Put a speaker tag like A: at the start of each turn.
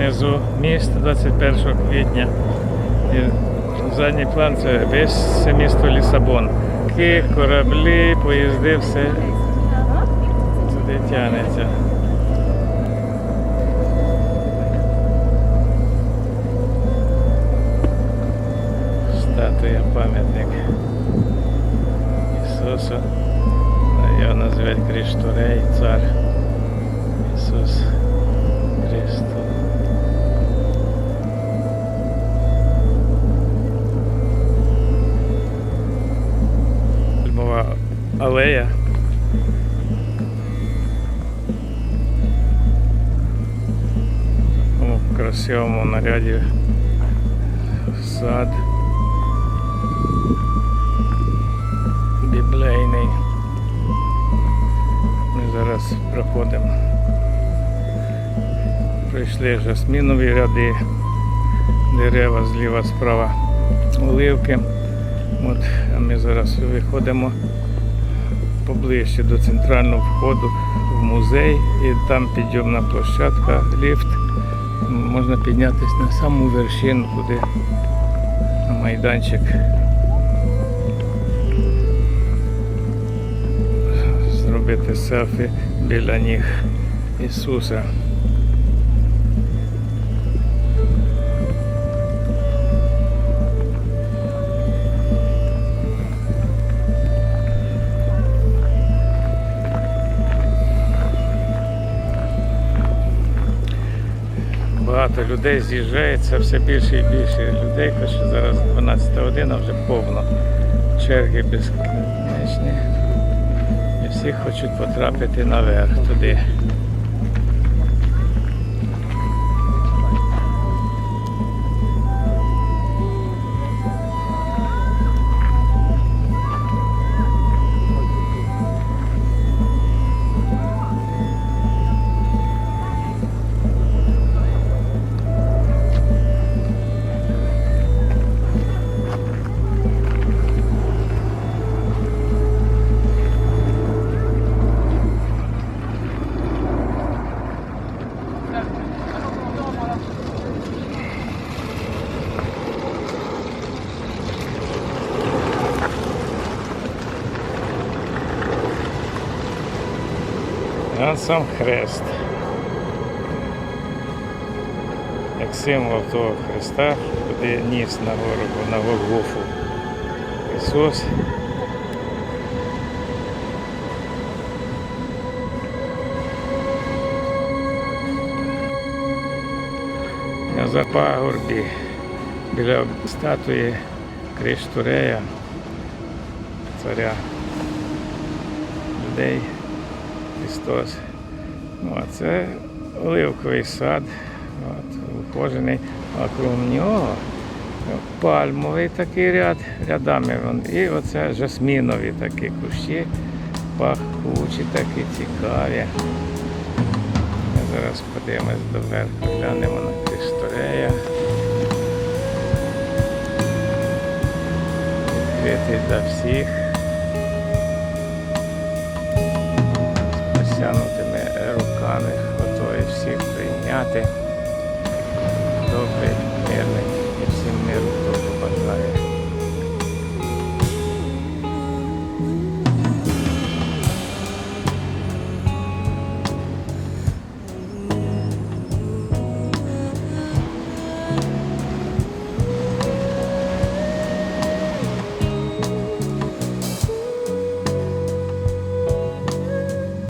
A: Внизу міста 21 квітня. І задній план це весь місто Лісабон. Ки, кораблі, поїзди, все туди тягнеться. Статуя пам'ятник Ісусу. Його називають Кріштурей, цар Ісус Христос. Алея. У красивому наряді сад. Біблейний. Ми зараз проходимо. Пройшли жасмінові ряди, дерева зліва, справа оливки. От, а ми зараз виходимо поближче до центрального входу в музей і там підйомна площадка, ліфт. Можна піднятися на саму вершину, куди на майданчик. Зробити селфі біля ніг Ісуса. Багато людей з'їжджається, все більше і більше людей, Хоча зараз 12 година вже повно. Черги безкінечні. І всі хочуть потрапити наверх туди. А сам хрест. Як символ того хреста, куди ніс на гору, на Голгофу. Ісус. На запагорбі біля статуї Криштурея, царя людей. Христос. Ну, а це оливковий сад, от, ухожений, а крім нього пальмовий такий ряд, рядами. Вон, і оце жасмінові такі кущі, пахучі такі цікаві. Зараз подивимось доверху, глянемо на Кришторея. Відкритий для всіх. Руками готові всіх прийняти.